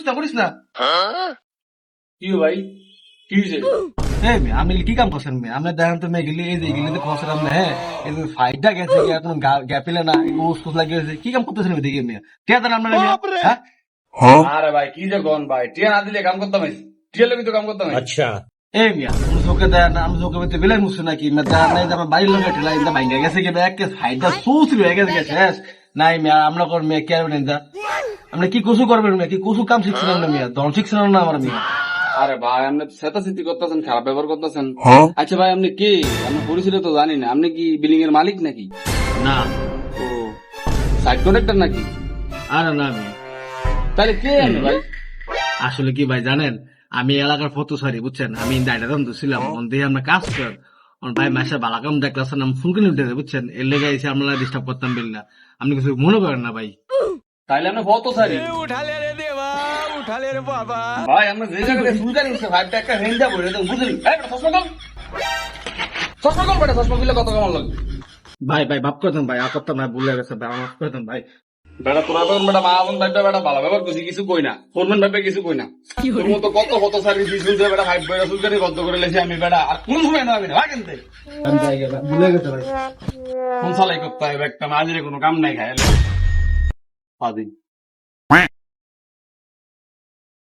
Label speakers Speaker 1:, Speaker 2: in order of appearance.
Speaker 1: না করিস না।
Speaker 2: কি ভাই? কি হয়েছে
Speaker 1: এই আপনি কি কাম করছেন মেয়ে আপনি দেখেন তো মেয়ে গেলি এই যে গেলি তো খসেন আপনি হ্যাঁ? এই ফাইটটা গেছে কি এখন গ্যাপিলে না উস ফুস লাগিয়ে গেছে কি কাম করতেছেন এদিকে মেয়ে কে দেন আপনার হ্যাঁ?
Speaker 2: আরে ভাই কি যে গন ভাই? টিয়া না দিলে কাম করতাম টিয়া লেগে তো কাম করতাম
Speaker 1: এই। মিয়া আমি চোখে দেয় না আমি চোখে বেতে বেলাই মুছে নাকি দেয় নাই আমার বাড়ির লোক ঠেলা ইন্দা ভাঙ্গা গেছে কি এক ফাইটটা সুস হয়ে গেছে গেছে শেষ নাই মেয়া আমরা কর মেয়ে কে আরবেন ইন্দা আপনি কি কুসু করবেন মেয়ে? কি কুসু কাম শিখছিলাম না মেয়া? দল শিখছিলাম না আমার মেয়ে?
Speaker 2: আরে ভাই আপনি স্মৃতি করতেছেন খারাপ ব্যবহার করতেছেন। আচ্ছা ভাই আপনি কে? আপনি পরিচিত তো জানি না। আপনি কি বিল্ডিং এর মালিক নাকি?
Speaker 1: না।
Speaker 2: ও সাইড কন্ট্রাক্টর নাকি?
Speaker 1: আরে না মেয়ে।
Speaker 2: তাহলে কে আপনি ভাই?
Speaker 1: আসলে কি ভাই জানেন আমি এলাকার ফটো সারি বুঝছেন? আমি ডাইটা দাম ছিলাম অন দিয়ে আমরা কাজ কর। অন ভাই মাসে বালাকাম দেখলাম আমি ফোন উঠে বুঝছেন? এর লেগে এসে আমরা ডিস্টার্ব করতাম বিল্লা আপনি কিছু মনে করেন না ভাই?
Speaker 2: তাইলে আপনি কত সারি? ভাই আমরা যে জায়গায় সুলতানি উঠছে ভাইটা একটা রেঞ্জা বলে দেন বুঝলি? এই চশমা কম চশমা কম বেটা চশমা দিলে কত কেমন লাগবে
Speaker 1: ভাই ভাই ভাব করতেন ভাই আর করতাম ভাই ভুলে গেছে ভাই আমার করতেন ভাই।
Speaker 2: বেটা তোরা তো বেটা মা বোন ভাইটা বেটা ভালো ব্যবহার করছি কিছু কই না। ফোরম্যান ভাইবে কিছু কই না। তোর মতো কত কত সার্ভিস যে বেটা ভাই বেটা করে লেছি আমি বেটা। আর কোন সময় না আমি না ভাই কেনতে।
Speaker 1: আমি যাই গে, ভাই, ভুলে গেছে ভাই।
Speaker 2: কোন সালাই করতে হবে একটা মাঝে কোনো কাম নাই খাই। அது